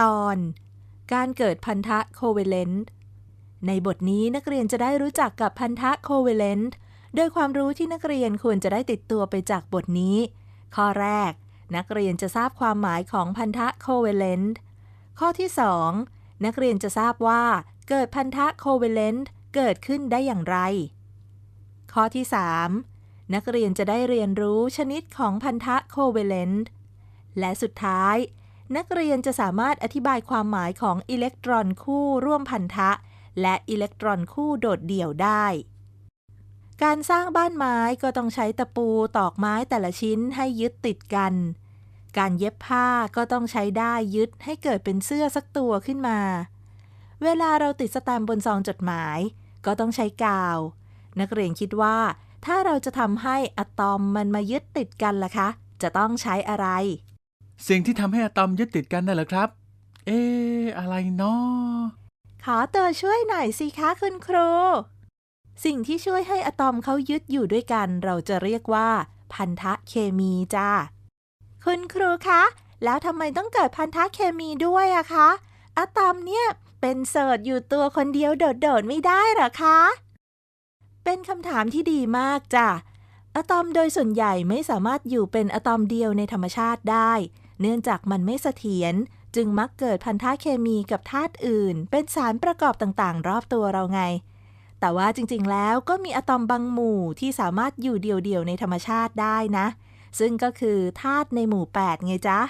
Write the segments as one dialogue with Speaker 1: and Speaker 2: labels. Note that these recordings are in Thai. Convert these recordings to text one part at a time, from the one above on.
Speaker 1: ตอน การเกิดพันธะโคเวเลนต์ในบทนี้นักเรียนจะได้รู้จักกับพันธะโคเวเลนต์โดยความรู้ที่นักเรียนควรจะได้ติดตัวไปจากบทนี้ ข้อแรก นักเรียนจะทราบความหมายของพันธะโคเวเลนต์ข้อที่ 2 นักเรียนจะทราบว่า เกิดพันธะโคเวเลนต์เกิดขึ้นได้อย่างไร ข้อที่ 3 นักเรียนจะได้เรียนรู้ชนิดของพันธะโคเวเลนต์และสุดท้าย นักเรียนจะสามารถอธิบายความหมายของอิเล็กตรอนคู่ร่วมพันธะ และอิเล็กตรอนคู่โดดเดี่ยวได้ การสร้างบ้านไม้ก็ต้องใช้ตะปูตอกไม้แต่ละชิ้นให้ยึดติดกัน การเย็บผ้าก็ต้องใช้ได้ายยึดให้เกิดเป็นเสื้อสักตัวขึ้นมา เวลาเราติดสแตมป์บนซองจดหมาย ก็ต้องใช้กาว นักเรียนคิดว่า ถ้าเราจะทำให้อะตอมมันมายึดติดกันล่ะคะ จะต้องใช้อะไร
Speaker 2: สิ่งที่ทำให้อะตอมยึดติดกันน่ะเหรอครับ เอ๊ะอะไรเนาะ
Speaker 1: ขอตัวช่วยหน่อยสิคะคุณครู สิ่งที่ช่วยให้อะตอมเขายึดอยู่ด้วยกัน เราจะเรียกว่า พันธะเคมีจ้าคุณครูคะ แล้วทำไมต้องเกิดพันธะเคมีด้วยอะคะอะตอมเนี่ยเป็นเสิร์ชอยู่ตัวคนเดียวโดดๆไม่ได้หรอคะ เป็นคำถามที่ดีมากจ้ะอะตอมโดยส่วนใหญ่ไม่สามารถอยู่เป็นอะตอมเดียวในธรรมชาติได้ เนื่องจากมันไม่เสถียรจึงมักเกิดพันธะเคมีกับธาตุอื่น เป็นสารประกอบต่างๆ รอบตัวเราไง แต่ว่าจริงๆ แล้วก็มีอะตอมบางหมู่ที่สามารถอยู่เดี่ยวๆ ในธรรมชาติได้นะ ซึ่งก็คือธาตุในหมู่ 8 ไงจ๊ะ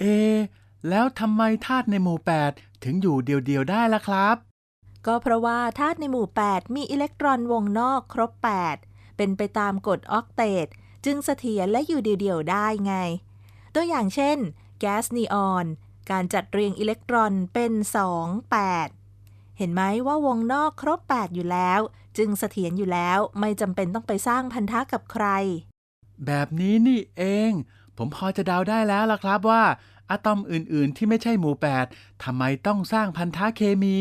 Speaker 2: เอะแล้วทำไมธาตุในหมู่ 8 ถึงอยู่เดียวๆ ได้ล่ะครับ
Speaker 1: ก็เพราะว่าธาตุในหมู่ 8 มีอิเล็กตรอนวงนอกครบ 8 เป็นไปตามกฎออกเตต จึงเสถียรและอยู่เดี่ยวๆ ได้ไง ตัวอย่างเช่น แก๊สนีออน การจัดเรียงอิเล็กตรอนเป็น 2 8 เห็นไหมว่าวงนอกครบ 8 อยู่แล้ว จึงเสถียรอยู่แล้วไม่จำเป็นต้องไปสร้างพันธะกับใคร
Speaker 2: แบบนี้นี่เอง ผมพอจะเดาได้แล้วล่ะครับว่าอะตอมอื่น ๆ ที่ไม่ใช่หมู่ 8ทำไมต้องสร้างพันธะเคมี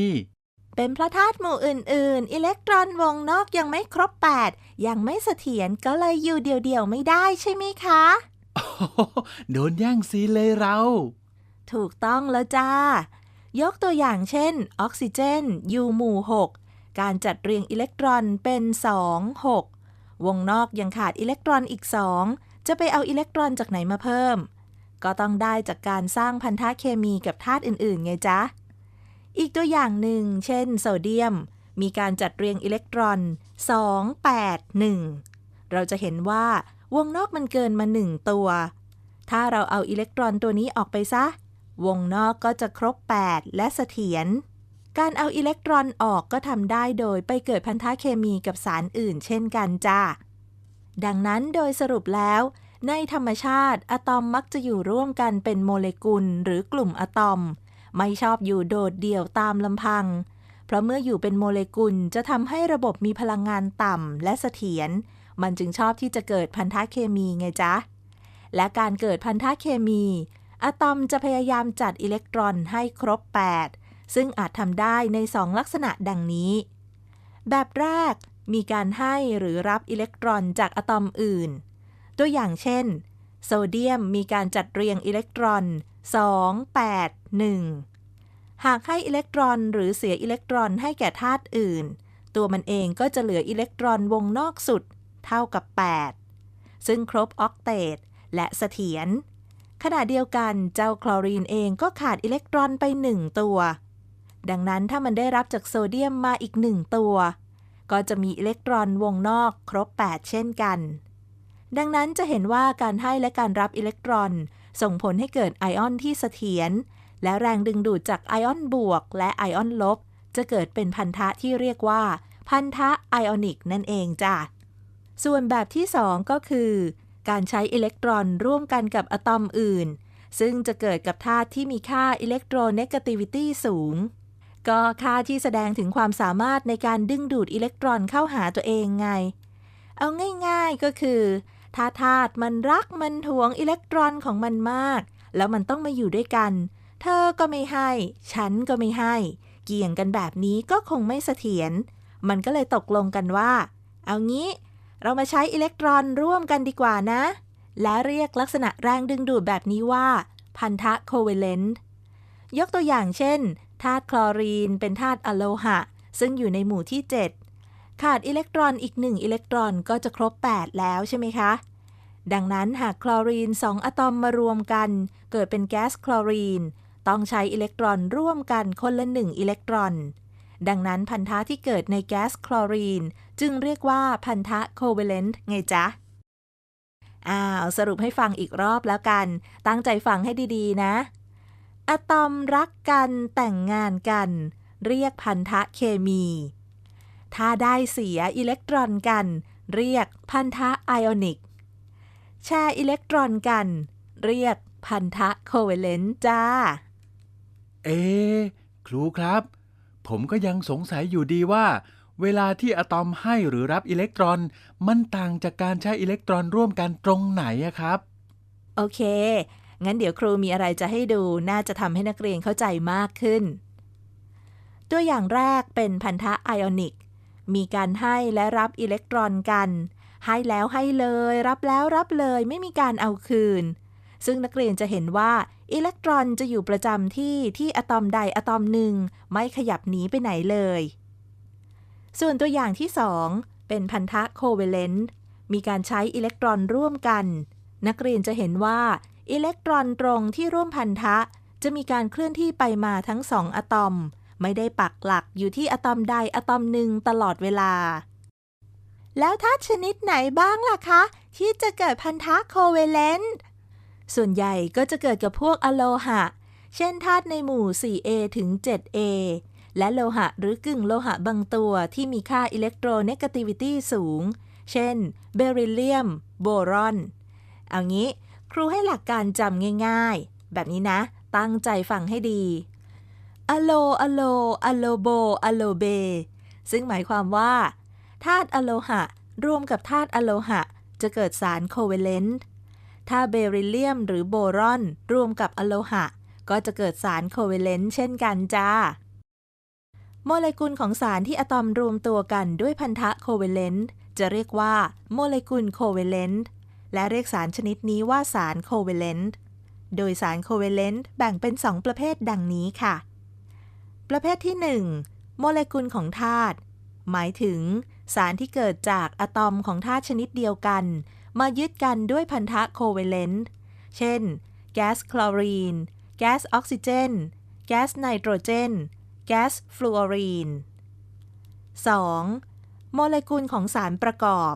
Speaker 1: เป็นเพราะธาตุหมู่อื่น ๆ อิเล็กตรอนวงนอกยังไม่ครบ 8 ยังไม่เสถียรก็เลยอยู่เดี่ยว ๆ ไม่ได้ใช่ไหมคะ
Speaker 2: โดนแย่งซีนเลยเรา
Speaker 1: ถูกต้องแล้วจ้า ยกตัวอย่างเช่น ออกซิเจนอยู่หมู่ 6 การจัดเรียงอิเล็กตรอนเป็น 2 6 วงนอกยังขาดอิเล็กตรอนอีก 2 จะไปเอาอิเล็กตรอนจากไหนมาเพิ่ม ก็ต้องได้จากการสร้างพันธะเคมีกับธาตุอื่น ๆ ไงจ๊ะ อีกตัวอย่างหนึ่ง เช่น โซเดียม มีการจัดเรียงอิเล็กตรอน 2 8 1 เราจะเห็นว่า วงนอกมันเกินมา1ตัว ถ้าเราเอาอิเล็กตรอนตัวนี้ออกไปซะ วงนอกก็จะครบ 8 และเสถียร การเอาอิเล็กตรอนออกก็ทำได้โดยไปเกิดพันธะเคมีกับสารอื่นเช่นกันจ้า ดังนั้นโดยสรุปแล้ว ในธรรมชาติอะตอมมักจะอยู่ร่วมกันเป็นโมเลกุลหรือกลุ่มอะตอม ไม่ชอบอยู่โดดเดี่ยวตามลำพัง เพราะเมื่ออยู่เป็นโมเลกุลจะทำให้ระบบมีพลังงานต่ำและเสถียร มันจึงชอบที่จะเกิดพันธะเคมีไงจ๊ะ และการเกิดพันธะเคมีอะตอมจะพยายามจัดอิเล็กตรอนให้ครบ 8 ซึ่งอาจทำได้ใน 2 ลักษณะดังนี้ แบบแรกมีการให้หรือรับอิเล็กตรอนจากอะตอมอื่น ตัวอย่างเช่น โซเดียมมีการจัดเรียงอิเล็กตรอน 2 8 1 หากให้อิเล็กตรอนหรือเสียอิเล็กตรอนให้แก่ธาตุอื่น ตัวมันเองก็จะเหลืออิเล็กตรอนวงนอกสุด เท่ากับ 8 ซึ่งครบออกเตตและเสถียร ขณะเดียวกันเจ้าคลอรีนเองก็ขาดอิเล็กตรอนไป 1 ตัว ดังนั้นถ้ามันได้รับจากโซเดียมมาอีก 1 ตัว ก็จะมีอิเล็กตรอนวงนอกครบ 8 เช่นกัน ดังนั้นจะเห็นว่าการให้และการรับอิเล็กตรอน ส่งผลให้เกิดไอออนที่เสถียรและแรงดึงดูดจากไอออนบวก และไอออนลบ จะเกิดเป็นพันธะที่เรียกว่า พันธะไอออนิกนั่นเองจ้ะ ส่วนแบบที่ 2 ก็คือ การใช้อิเล็กตรอนร่วมกันกับอะตอมอื่น ซึ่งจะเกิดกับธาตุที่มีค่าอิเล็กโทรเนกาติวิตี้สูง ก็ค่าที่แสดงถึงความสามารถในการดึงดูดอิเล็กตรอนเข้าหาตัวเองไง เอาง่ายๆก็คือ ถ้าธาตุมันรักมันหวงอิเล็กตรอนของมันมาก แล้วมันต้องมาอยู่ด้วยกัน เธอก็ไม่ให้ ฉันก็ไม่ให้ เกี่ยงกันแบบนี้ก็คงไม่เสถียร มันก็เลยตกลงกันว่า เอางี้ เรามาใช้อิเล็กตรอนร่วมกันดีกว่านะ และเรียกลักษณะแรงดึงดูดแบบนี้ว่า พันธะโคเวเลนต์ยกตัวอย่างเช่นธาตุคลอรีนเป็นธาตุอะโลหะ ซึ่งอยู่ในหมู่ที่ 7 ขาดอิเล็กตรอนอีก 1 อิเล็กตรอนก็จะครบ 8 แล้วใช่ไหมคะ ดังนั้นหากคลอรีน 2 อะตอมมารวมกัน เกิดเป็นแก๊สคลอรีน ต้องใช้อิเล็กตรอนร่วมกันคนละ 1 อิเล็กตรอน ดังนั้นพันธะที่เกิดในแก๊สคลอรีน จึงเรียกว่าพันธะโคเวเลนต์ไงจ๊ะอ้าวสรุปให้ฟังอีกรอบแล้วกัน ตั้งใจฟังให้ดีๆ นะ อะตอมรักกันแต่งงานกัน เรียกพันธะเคมี ถ้าได้เสียอิเล็กตรอนกัน เรียกพันธะไอออนิก แชร์อิเล็กตรอนกัน เรียกพันธะโคเวเลนต์จ้า
Speaker 2: เอะครูครับ ผมก็ยังสงสัยอยู่ดีว่า เวลาที่อะตอมให้หรือรับอิเล็กตรอน มันต่างจากการใช้อิเล็กตรอนร่วมกันตรงไหนอะครับ
Speaker 1: โอเค งั้นเดี๋ยวครูมีอะไรจะให้ดูน่าจะทำให้นักเรียนเข้าใจมากขึ้น ตัวอย่างแรกเป็นพันธะไอออนิก มีการให้และรับอิเล็กตรอนกัน ให้แล้วให้เลย รับแล้วรับเลย ไม่มีการเอาคืน ซึ่งนักเรียนจะเห็นว่าอิเล็กตรอนจะอยู่ประจำที่ที่อะตอมใดอะตอมหนึ่งไม่ขยับหนีไปไหนเลย ส่วนตัวอย่างที่ 2 เป็นพันธะโคเวเลนต์มีการใช้อิเล็กตรอนร่วมกัน นักเรียนจะเห็นว่าอิเล็กตรอนตรงที่ร่วมพันธะ จะมีการเคลื่อนที่ไปมาทั้งสองอะตอม ไม่ได้ปักหลักอยู่ที่อะตอมใดอะตอมหนึ่งตลอดเวลา แล้วธาตุชนิดไหนบ้างล่ะคะ ที่จะเกิดพันธะโคเวเลนต์ ส่วนใหญ่ก็จะเกิดกับพวกอะโลหะ เช่นธาตุในหมู่ 4A ถึง 7A และโลหะหรือกึ่งโลหะบางตัวที่มีค่าอิเล็กโทรเนกาติวิตี้สูง เช่น เบริลเลียม โบรอน เอางี้ ครูให้หลักการจำง่ายๆ แบบนี้นะ ตั้งใจฟังให้ดีอะโลอะโลอะโลโบอะโลเบ ซึ่งหมายความว่าธาตุอะโลหะ รวมกับธาตุอะโลหะ จะเกิดสารโคเวเลนต์ ถ้าเบริลเลียมหรือโบรอน รวมกับอะโลหะ ก็จะเกิดสารโคเวเลนต์เช่นกันจ้า โมเลกุลของสารที่อะตอมรวมตัวกันด้วยพันธะโคเวเลนต์จะเรียกว่าโมเลกุลโคเวเลนต์และเรียกสารชนิดนี้ว่าสารโคเวเลนต์โดยสารโคเวเลนต์แบ่งเป็น 2 ประเภทดังนี้ค่ะ ประเภทที่ 1 โมเลกุลของธาตุหมายถึงสารที่เกิดจากอะตอมของธาตุชนิดเดียวกัน มายึดกันด้วยพันธะโคเวเลนต์ เช่น แก๊สคลอรีน แก๊สออกซิเจน แก๊สไนโตรเจน แก๊สฟลูออรีน 2. โมเลกุลของสารประกอบ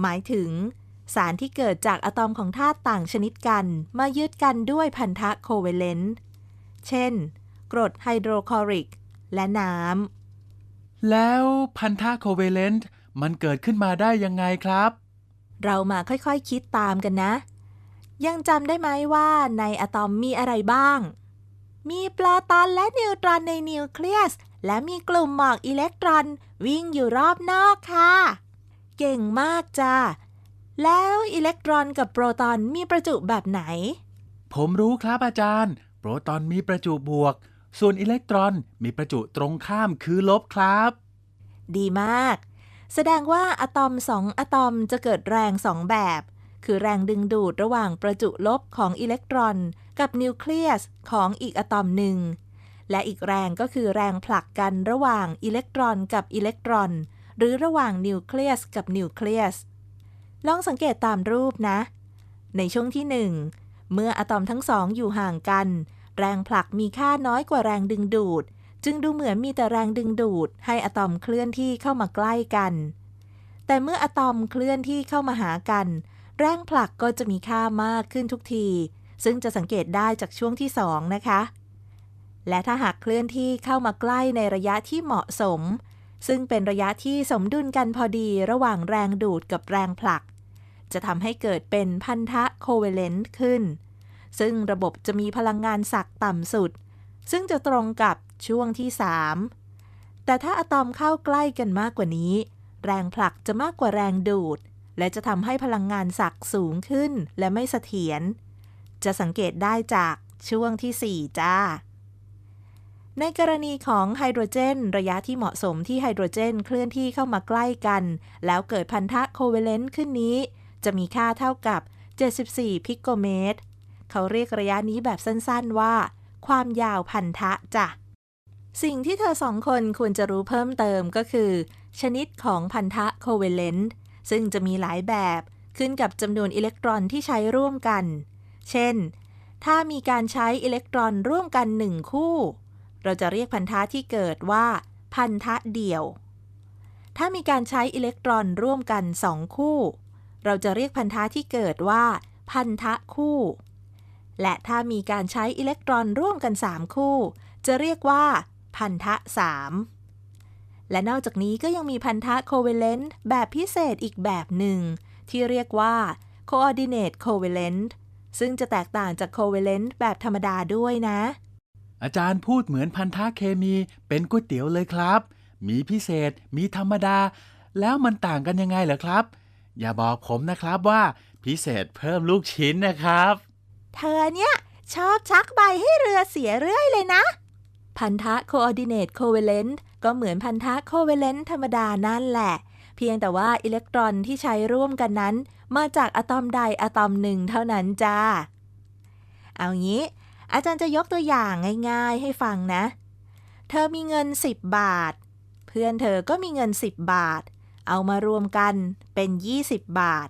Speaker 1: หมายถึง สารที่เกิดจากอะตอมของธาตุต่างชนิดกันมายึดกันด้วยพันธะโคเวเลนต์ เช่น กรดไฮโดรคลอริก และน้ำ
Speaker 2: แล้วพันธะโคเวเลนต์มันเกิดขึ้นมาได้ยังไงครับ
Speaker 1: เรามาค่อยๆคคิดตามกันนะ ยังจำได้ไหมว่าในอะตอมมีอะไรบ้าง มีโปรตอนและนิวตรอนในนิวเคลียส และมีกลุ่มหมอกอิเล็กตรอน วิ่งอยู่รอบนอกค่ะ เก่งมากจ้าแล้วอิเล็กตรอนกับโปรตอนมีประจุแบบไหน
Speaker 2: ผมรู้ครับอาจารย์ โปรตอนมีประจุบวก ส่วนอิเล็กตรอนมีประจุตรงข้ามคือลบครับ
Speaker 1: ดีมาก แสดงว่าอะตอมสอะตอมจะเกิดแรงสองแบบ คือแรงดึงดูดระหว่างประจุลบของอิเล็กตรอน กับนิวเคลียสของอีกอะตอมหนึ่ง และอีกแรงก็คือแรงผลักกันระหว่างอิเล็กตรอนกับอิเล็กตรอน หรือระหว่างนิวเคลียสกับนิวเคลียส ลองสังเกตตามรูปนะ ในช่วงที่หนึ่งเมื่ออะตอมทั้งสองอยู่ห่างกัน แรงผลักมีค่าน้อยกว่าแรงดึงดูด จึงดูเหมือนมีแต่แรงดึงดูด ให้อะตอมเคลื่อนที่เข้ามาใกล้กัน แต่เมื่ออะตอมเคลื่อนที่เข้ามาหากัน แรงผลักก็จะมีค่ามากขึ้นทุกที ซึ่งจะสังเกตได้จากช่วงที่ 2 นะคะ และถ้าหากเคลื่อนที่เข้ามาใกล้ในระยะที่เหมาะสม ซึ่งเป็นระยะที่สมดุลกันพอดีระหว่างแรงดูดกับแรงผลัก จะทำให้เกิดเป็นพันธะโคเวเลนต์ขึ้น ซึ่งระบบจะมีพลังงานสักต่ำสุดซึ่งจะตรงกับ ช่วงที่ 3 แต่ถ้าอะตอมเข้าใกล้กันมากกว่านี้ แรงผลักจะมากกว่าแรงดูด และจะทำให้พลังงานสักสูงขึ้นและไม่เสถียร จะสังเกตได้จากช่วงที่ 4 จ้า ในกรณีของไฮโดรเจน ระยะที่เหมาะสมที่ไฮโดรเจนเคลื่อนที่เข้ามาใกล้กัน แล้วเกิดพันธะโคเวเลนต์ขึ้นนี้ จะมีค่าเท่ากับ 74 พิกโกเมตร เขาเรียกระยะนี้แบบสั้นๆว่า ความยาวพันธะจ้ะ สิ่งที่เธอสองคนควรจะรู้เพิ่มเติมก็คือ ชนิดของพันธะโคเวเลนต์ซึ่งจะมีหลายแบบขึ้นกับจำนวนอิเล็กตรอนที่ใช้ร่วมกัน เช่น ถ้ามีการใช้อิเล็กตรอนร่วมกันหนึ่งคู่ เราจะเรียกพันธะที่เกิดว่า พันธะเดี่ยว ถ้ามีการใช้อิเล็กตรอนร่วมกันสองคู่ เราจะเรียกพันธะที่เกิดว่า พันธะคู่ และถ้ามีการใช้อิเล็กตรอนร่วมกัน 3 คู่ จะเรียกว่า พันธะ 3 และนอกจากนี้ก็ยังมีพันธะโคเวเลนต์แบบพิเศษอีกแบบหนึ่ง ที่เรียกว่า coordinate covalent ซึ่งจะแตกต่างจาก covalent แบบธรรมดาด้วยนะ
Speaker 2: อาจารย์พูดเหมือนพันธะเคมีเป็นก๋วยเตี๋ยวเลยครับ มีพิเศษ มีธรรมดา แล้วมันต่างกันยังไงเหรอครับ อย่าบอกผมนะครับว่าพิเศษเพิ่มลูกชิ้นนะครับ
Speaker 1: เธอเนี่ยชอบชักใบให้เรือเสียเรื่อยเลยนะ พันธะ coordinate covalent ก็เหมือนพันธะ covalent ธรรมดานั่นแหละ เพียงแต่ว่าอิเล็กตรอนที่ใช้ร่วมกันนั้น มาจากอะตอมใดอะตอมหนึ่งเท่านั้นจ้า เอางี้ อาจารย์จะยกตัวอย่างง่าย ๆ ให้ฟังนะ เธอมีเงิน 10 บาท เพื่อนเธอก็มีเงิน 10 บาท เอามารวมกันเป็น 20 บาท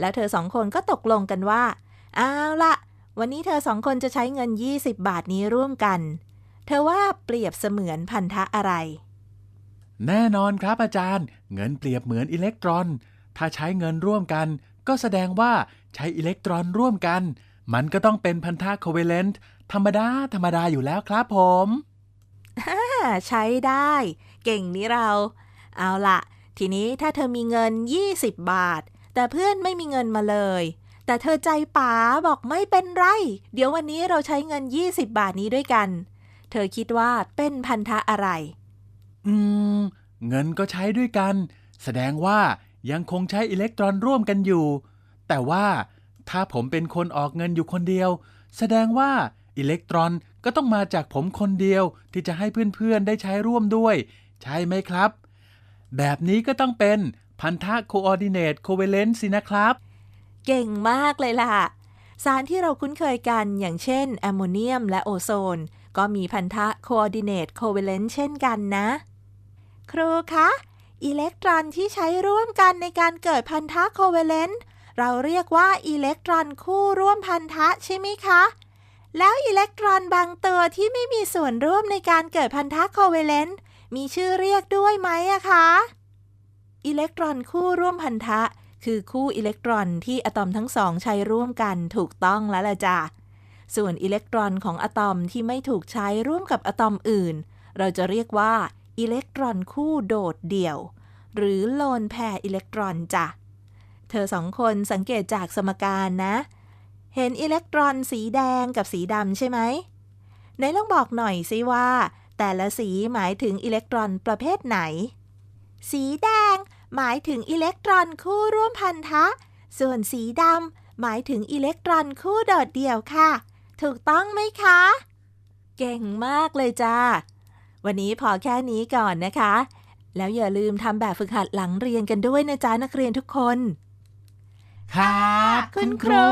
Speaker 1: แล้วเธอสองคนก็ตกลงกันว่า เอาละวันนี้เธอสองคนจะใช้เงิน 20 บาทนี้ร่วมกัน เธอว่าเปรียบเสมือนพันธะอะไร
Speaker 2: แน่นอนครับอาจารย์ เงินเปรียบเหมือนอิเล็กตรอน ถ้าใช้เงินร่วมกัน ก็แสดงว่าใช้อิเล็กตรอนร่วมกัน มันก็ต้องเป็นพันธะโคเวเลนต์ธรรมดา ธรรมดาอยู่แล้วครับผม
Speaker 1: อ่าใช้ได้ เก่งนี้เรา เอาละทีนี้ถ้าเธอมีเงิน 20 บาท แต่เพื่อนไม่มีเงินมาเลย แต่เธอใจป๋าบอกไม่เป็นไร เดี๋ยววันนี้เราใช้เงิน 20 บาทนี้ด้วยกัน เธอคิดว่าเป็นพันธะอะไร
Speaker 2: อืม เงินก็ใช้ด้วยกัน แสดงว่ายังคงใช้อิเล็กตรอนร่วมกันอยู่ แต่ว่าถ้าผมเป็นคนออกเงินอยู่คนเดียว แสดงว่าอิเล็กตรอนก็ต้องมาจากผมคนเดียวที่จะให้เพื่อนๆได้ใช้ร่วมด้วย ใช่ไหมครับ แบบนี้ก็ต้องเป็นพันธะ coordinate covalent สินะครับ
Speaker 1: เก่งมากเลยล่ะ สารที่เราคุ้นเคยกันอย่างเช่นแอมโมเนียมและโอโซน ก็มีพันธะ coordinate covalent เช่นกันนะ ครูคะ อิเล็กตรอนที่ใช้ร่วมกันในการเกิดพันธะ covalent เราเรียกว่าอิเล็กตรอนคู่ร่วมพันธะใช่ไหมคะ แล้วอิเล็กตรอนบางตัวที่ไม่มีส่วนร่วมในการเกิดพันธะ covalent มีชื่อเรียกด้วยไหมอะคะ อิเล็กตรอนคู่ร่วมพันธะ คือคู่อิเล็กตรอนที่อะตอมทั้งสองใช้ร่วมกันถูกต้องแล้วล่ะจ้ะ ส่วนอิเล็กตรอนของอะตอมที่ไม่ถูกใช้ร่วมกับอะตอมอื่น เราจะเรียกว่าอิเล็กตรอนคู่โดดเดี่ยว หรือโลนแพรอิเล็กตรอนจ้ะ เธอสองคนสังเกตจากสมการนะ เห็นอิเล็กตรอนสีแดงกับสีดำใช่ไหมไหนลองบอกหน่อยสิว่า แต่ละสีหมายถึงอิเล็กตรอนประเภทไหน สีแดงหมายถึงอิเล็กตรอนคู่ร่วมพันธะ ส่วนสีดำหมายถึงอิเล็กตรอนคู่โดดเดี่ยวค่ะ ถูกต้องไหมคะ เก่งมากเลยจ้า วันนี้พอแค่นี้ก่อนนะคะ แล้วอย่าลืมทำแบบฝึกหัดหลังเรียนกันด้วยนะจ๊ะนักเรียนทุกคน
Speaker 2: ครับ
Speaker 1: คุณครู